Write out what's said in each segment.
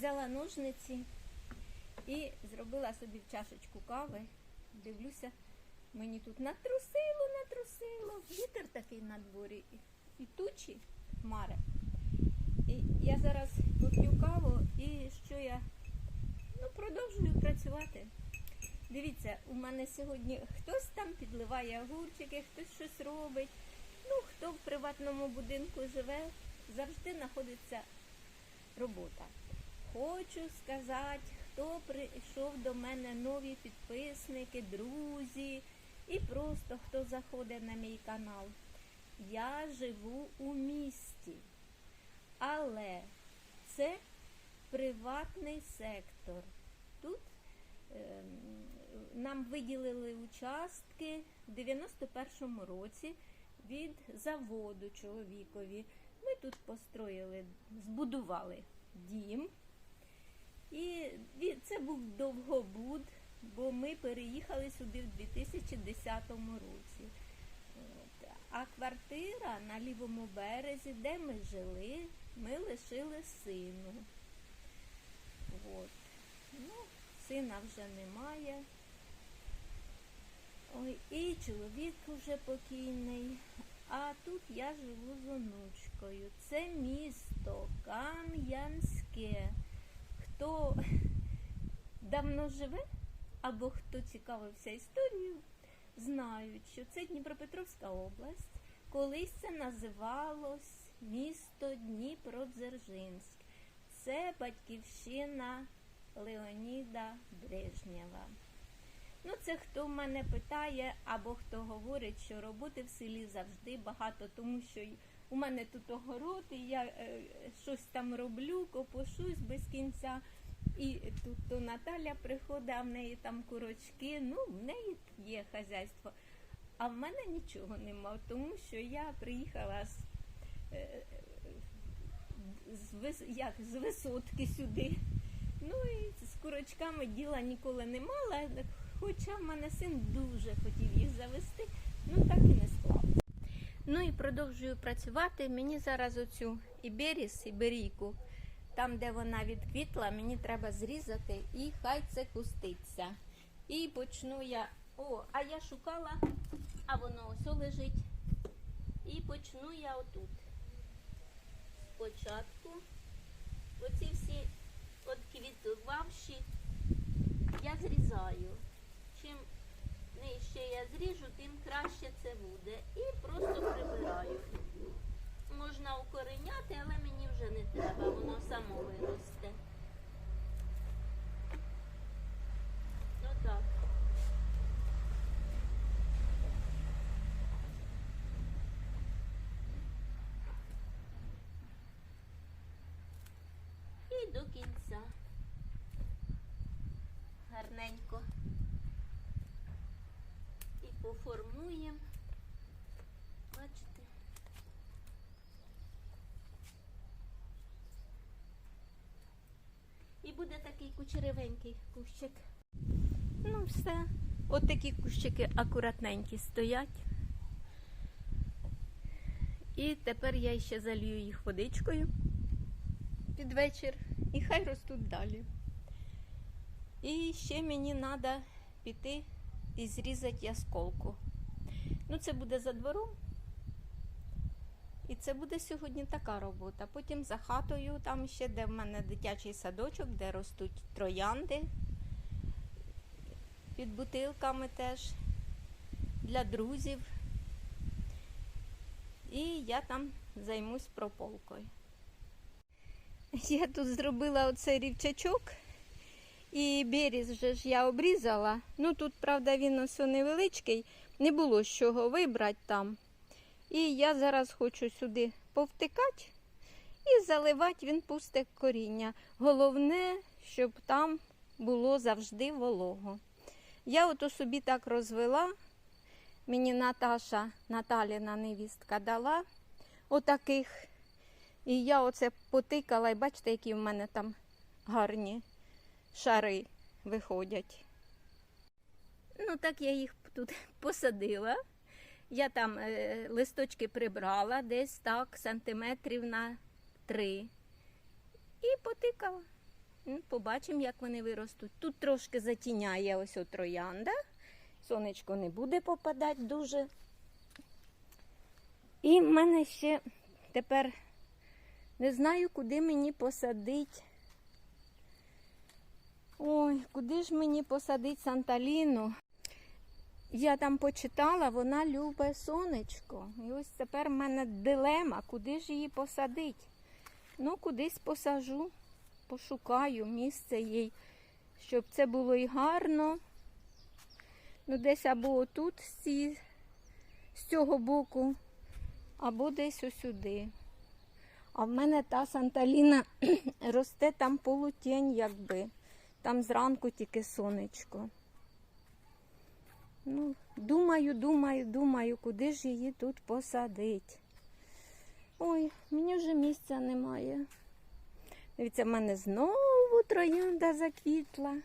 взяла ножниці і зробила собі чашечку кави. Дивлюся, мені тут натрусило, натрусило. Вітер такий на дворі. І, і тучі хмари. І я зараз поп'ю каву і що я ну, продовжую працювати. Дивіться, у мене сьогодні хтось там підливає огурчики, хтось щось робить. Ну, хто в приватному будинку живе, завжди знаходиться робота. Хочу сказати, хто прийшов до мене нові підписники, друзі і просто хто заходить на мій канал. Я живу у місті, але це приватний сектор. Тут ем, нам виділили участки в 91-му році від заводу чоловікові. Ми тут построїли, збудували дім. І це був довгобуд, бо ми переїхали сюди в 2010 році. А квартира на лівому березі, де ми жили, ми лишили сину. От. Ну, сина вже немає. Ой, і чоловік вже покійний. А тут я живу з онучкою. Це місто. Хто давно живе або хто цікавився історією, знають, що це Дніпропетровська область. Колись це називалось місто Дніпродзержинськ. Це батьківщина Леоніда Брежнєва. Ну, це хто мене питає, або хто говорить, що роботи в селі завжди багато, тому що у мене тут огород, і я е, щось там роблю, копошусь без кінця. І тут то Наталя приходить, а в неї там курочки, ну, в неї є хазяйство. А в мене нічого нема, тому що я приїхала з, е, з, вис- як, з висотки сюди. Ну і з курочками діла ніколи не мала, хоча в мене син дуже хотів їх завести, ну так і не склалося. Ну і продовжую працювати. Мені зараз оцю іберіс, іберійку, там, де вона відквітла, мені треба зрізати і хай це куститься. І почну я. О, а я шукала, а воно ось лежить. І почну я отут. Спочатку оці всі от квітувавші я зрізаю. Нижче я зріжу, тим краще це буде. І просто прибираю. Можна укореняти, але мені вже не треба, воно само виросте. Ну так. І до кінця. Гарненько. Поформуємо. Бачите? І буде такий кучеревенький кущик. Ну, все. От такі кущики акуратненькі стоять. І тепер я ще залью їх водичкою під вечір і хай ростуть далі. І ще мені треба піти і зрізати ясколку. Ну, це буде за двором. І це буде сьогодні така робота. Потім за хатою, там ще, де в мене дитячий садочок, де ростуть троянди. Під бутилками теж для друзів. І я там займусь прополкою. Я тут зробила оцей рівчачок. І беріз вже ж я обрізала. Ну тут, правда, він ось невеличкий, не було з чого вибрати там. І я зараз хочу сюди повтикати і заливати, він пусте коріння. Головне, щоб там було завжди волого. Я ото собі так розвела. Мені Наташа, Наталіна невістка дала отаких. І я оце потикала, і бачите, які в мене там гарні шари виходять. Ну, так я їх тут посадила. Я там е, листочки прибрала десь так, сантиметрів на три. І потикала. Побачимо, як вони виростуть. Тут трошки затіняє ось о троянда. Сонечко не буде попадати дуже. І в мене ще тепер не знаю, куди мені посадити. Ой, куди ж мені посадити Санталіну? Я там почитала, вона любить сонечко. І ось тепер в мене дилема, куди ж її посадити. Ну, кудись посажу, пошукаю місце їй, щоб це було і гарно. Ну, десь або отут з, цього боку, або десь осюди. А в мене та Санталіна росте там полутень, якби. Там зранку тільки сонечко. Ну, думаю, думаю, думаю, куди ж її тут посадити. Ой, мені вже місця немає. Дивіться, в мене знову троянда заквітла.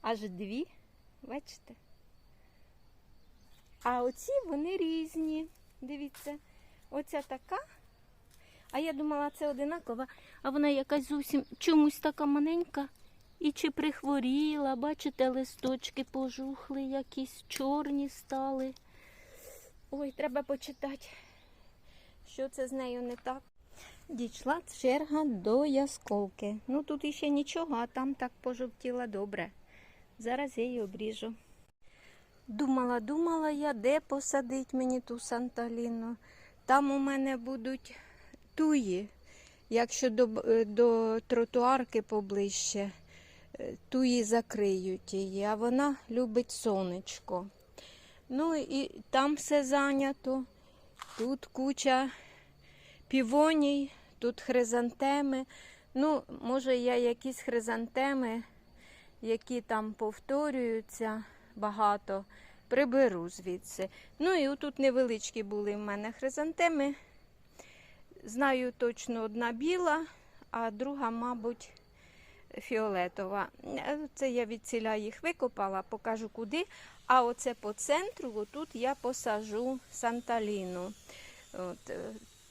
Аж дві. Бачите? А оці вони різні. Дивіться, оця така. А я думала, це одинакова, а вона якась зовсім чомусь така маленька. І чи прихворіла, бачите, листочки пожухли, якісь чорні стали. Ой, треба почитати, що це з нею не так. Дійшла черга до ясколки. Ну тут іще нічого, а там так пожовтіла добре. Зараз я її обріжу. Думала, думала я, де посадити мені ту Санталіну. Там у мене будуть туї, якщо до, до тротуарки поближче, е, туї закриють її, а вона любить сонечко. Ну і там все зайнято. Тут куча півоній, тут хризантеми. Ну, може, я якісь хризантеми, які там повторюються багато, приберу звідси. Ну і отут невеличкі були в мене хризантеми. Знаю точно одна біла, а друга, мабуть, фіолетова. Е, Це я від ціля їх викопала, покажу куди. А оце по центру, отут я посажу Санталіну. От, е,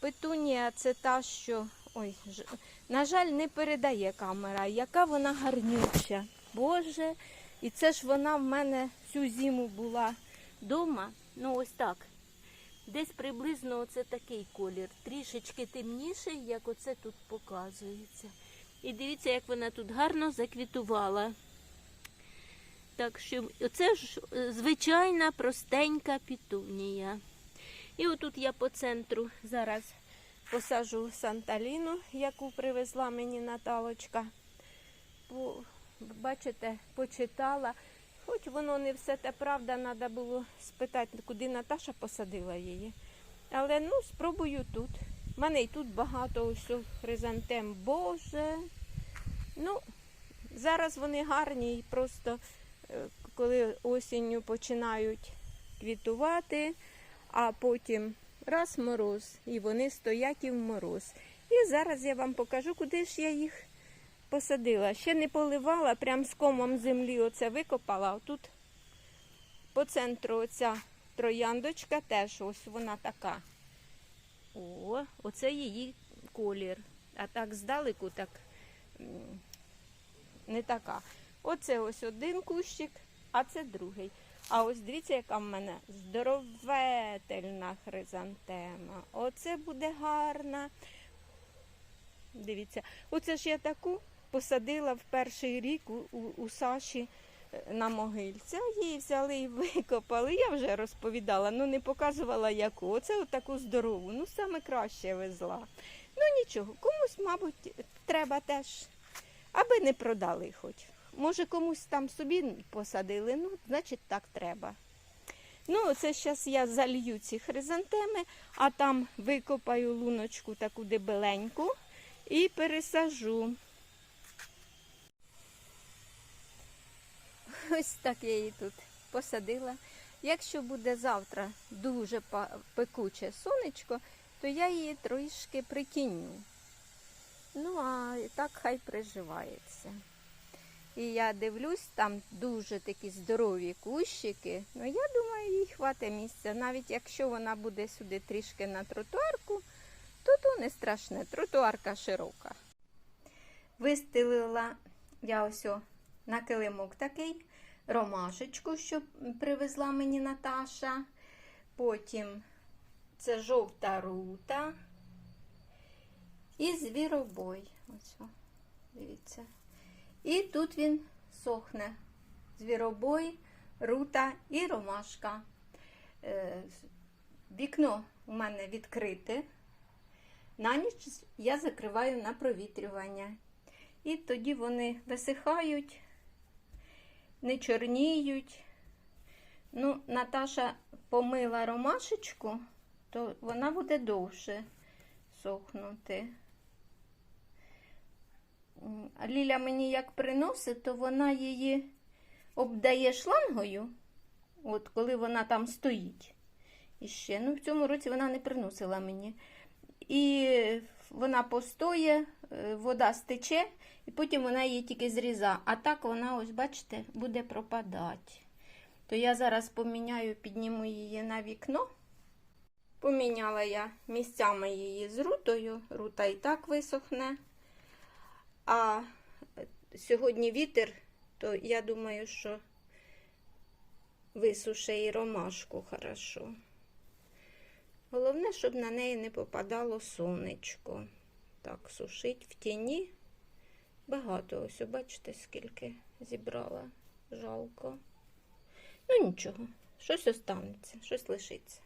Петунія це та, що. Ой, ж- на жаль, не передає камера, яка вона гарнюча. Боже. І це ж вона в мене всю зиму була вдома. Ну, ось так. Десь приблизно оце такий колір. Трішечки темніший, як оце тут показується. І дивіться, як вона тут гарно заквітувала. Так що оце ж е, звичайна простенька пітунія. І отут я по центру зараз посажу Санталіну, яку привезла мені Наталочка. По, бачите, почитала. Хоч воно не все те правда, треба було спитати, куди Наташа посадила її. Але ну, спробую тут. У мене і тут багато ось хризантем. Боже. Ну, зараз вони гарні і просто е, коли осінню починають квітувати, а потім раз мороз, і вони стоять і в мороз. І зараз я вам покажу, куди ж я їх посадила. Ще не поливала, прям з комом землі оце викопала. Отут по центру оця трояндочка теж ось вона така. О, оце її колір. А так здалеку так не така. Оце ось один кущик, а це другий. А ось дивіться, яка в мене здоровительна хризантема. Оце буде гарна. Дивіться, оце ж я таку посадила в перший рік у, у, у Саші на могильці. Її взяли і викопали. Я вже розповідала, ну не показувала яку. Оце отаку здорову. Ну, саме краще везла. Ну нічого, комусь, мабуть, треба теж, аби не продали хоч. Може, комусь там собі посадили, ну, значить, так треба. Ну, це зараз я залью ці хризантеми, а там викопаю луночку таку дебеленьку і пересажу. Ось так я її тут посадила. Якщо буде завтра дуже пекуче сонечко, то я її трішки прикиню. Ну, а так хай приживається. І я дивлюсь, там дуже такі здорові кущики. Ну, я думаю, їй хватить місця. Навіть якщо вона буде сюди трішки на тротуарку, то то не страшне. Тротуарка широка. Вистелила я ось на килимок такий, ромашечку, що привезла мені Наташа. Потім це жовта рута і звіробой. Ось, дивіться. І тут він сохне. Звіробой, рута і ромашка. Е, Вікно у мене відкрите. На ніч я закриваю на провітрювання. І тоді вони висихають, не чорніють. Ну, Наташа помила ромашечку, то вона буде довше сохнути. Ліля мені як приносить, то вона її обдає шлангою, от коли вона там стоїть. І ще, ну, в цьому році вона не приносила мені. І вона постоє, е, вода стече, і потім вона її тільки зрізає. А так вона, ось, бачите, буде пропадати. То я зараз поміняю, підніму її на вікно. Поміняла я місцями її з рутою. Рута і так висохне. А е, сьогодні вітер, то я думаю, що висуше і ромашку хорошо. Головне, щоб на неї не попадало сонечко. Так, сушить в тіні. Багато ось, бачите, скільки зібрала. Жалко. Ну нічого, щось останеться, щось лишиться.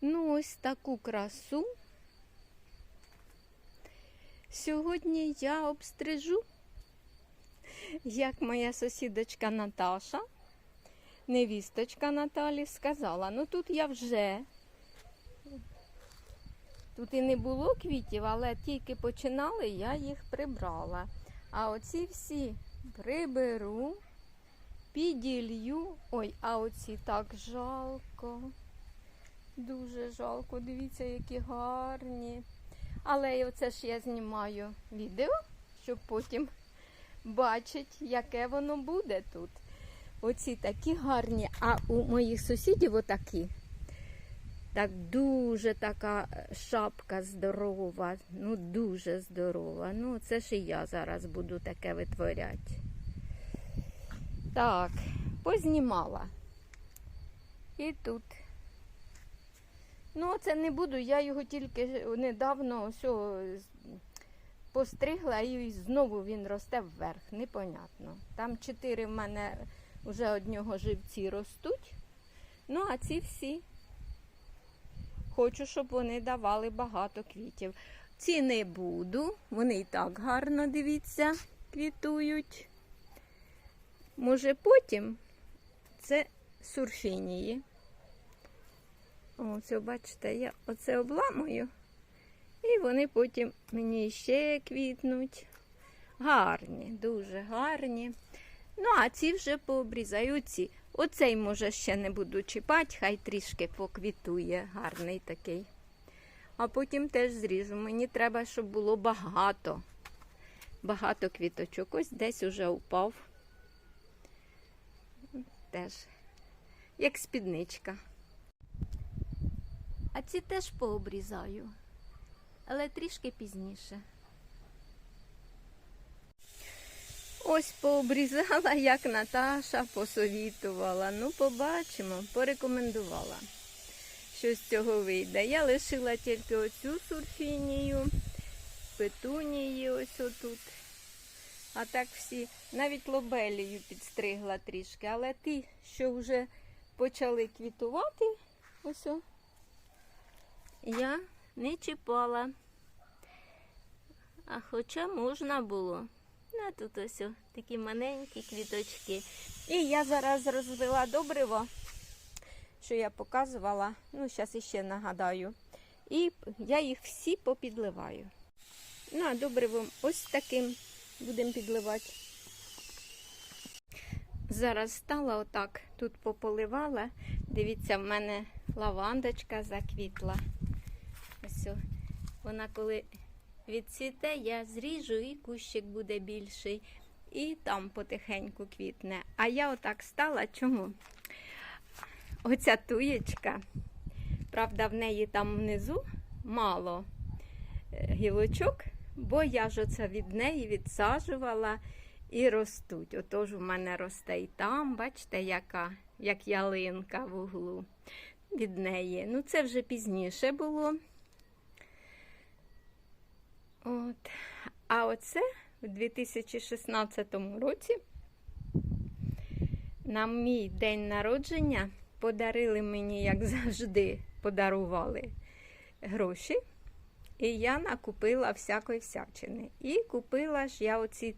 Ну, ось таку красу. Сьогодні я обстрижу, як моя сусідочка Наташа невісточка Наталі сказала, ну тут я вже. Тут і не було квітів, але тільки починали, я їх прибрала. А оці всі приберу, піділью. Ой, а оці так жалко. Дуже жалко. Дивіться, які гарні. Але оце ж я знімаю відео, щоб потім бачити, яке воно буде тут. Оці такі гарні, а у моїх сусідів отакі. Так дуже така шапка здорова, ну дуже здорова. Ну, це ж і я зараз буду таке витворяти. Так, познімала. І тут. Ну, це не буду, я його тільки недавно ось постригла і знову він росте вверх, непонятно. Там чотири в мене вже од нього живці ростуть. Ну, а ці всі хочу, щоб вони давали багато квітів. Ці не буду, вони і так гарно, дивіться, квітують. Може, потім це сурфінії. Оце, бачите, я оце обламую, і вони потім мені ще квітнуть. Гарні, дуже гарні. Ну, а ці вже пообрізаю ці. Оцей, може, ще не буду чіпати, хай трішки поквітує, гарний такий. А потім теж зріжу. Мені треба, щоб було багато. Багато квіточок. Ось десь уже упав. Теж, як спідничка. А ці теж пообрізаю, але трішки пізніше. Ось пообрізала, як Наташа посовітувала. Ну, побачимо, порекомендувала, що з цього вийде. Я лишила тільки оцю сурфінію, петунії ось отут. А так всі, навіть лобелію підстригла трішки, але ті, що вже почали квітувати, ось о, я не чіпала. А хоча можна було. Ну, а тут ось такі маленькі квіточки. І я зараз розвела добриво, що я показувала. Ну, зараз іще нагадаю. І я їх всі попідливаю. Ну, а добривом ось таким будемо підливати. Зараз стала отак, тут пополивала. Дивіться, в мене лавандочка заквітла. Ось вона коли відцвіте, я зріжу і кущик буде більший. І там потихеньку квітне. А я отак стала. Чому? Оця туєчка, правда, в неї там внизу мало е, гілочок, бо я ж оце від неї відсаджувала і ростуть. Отож у мене росте і там, бачите, яка, як ялинка в углу від неї. Ну, це вже пізніше було. От. А оце в 2016 році на мій день народження подарили мені, як завжди, подарували гроші. І я накупила всякої всячини. І купила ж я оці,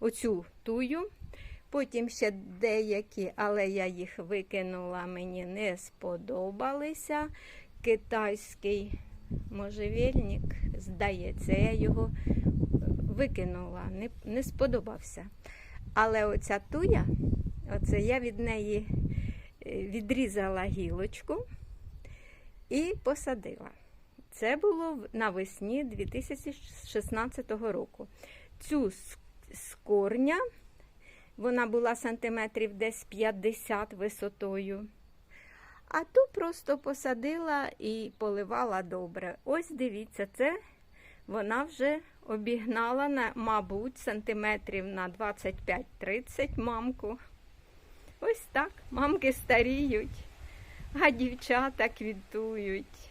оцю тую, потім ще деякі, але я їх викинула, мені не сподобалися. Китайський можжевельник, здається, я його викинула, не, не сподобався. Але оця туя, оце я від неї е, відрізала гілочку і посадила. Це було навесні 2016 року. Цю з, з корня, вона була сантиметрів десь 50 висотою. А ту просто посадила і поливала добре. Ось дивіться, це вона вже обігнала, на, мабуть, сантиметрів на 25-30 мамку. Ось так. Мамки старіють, а дівчата квітують.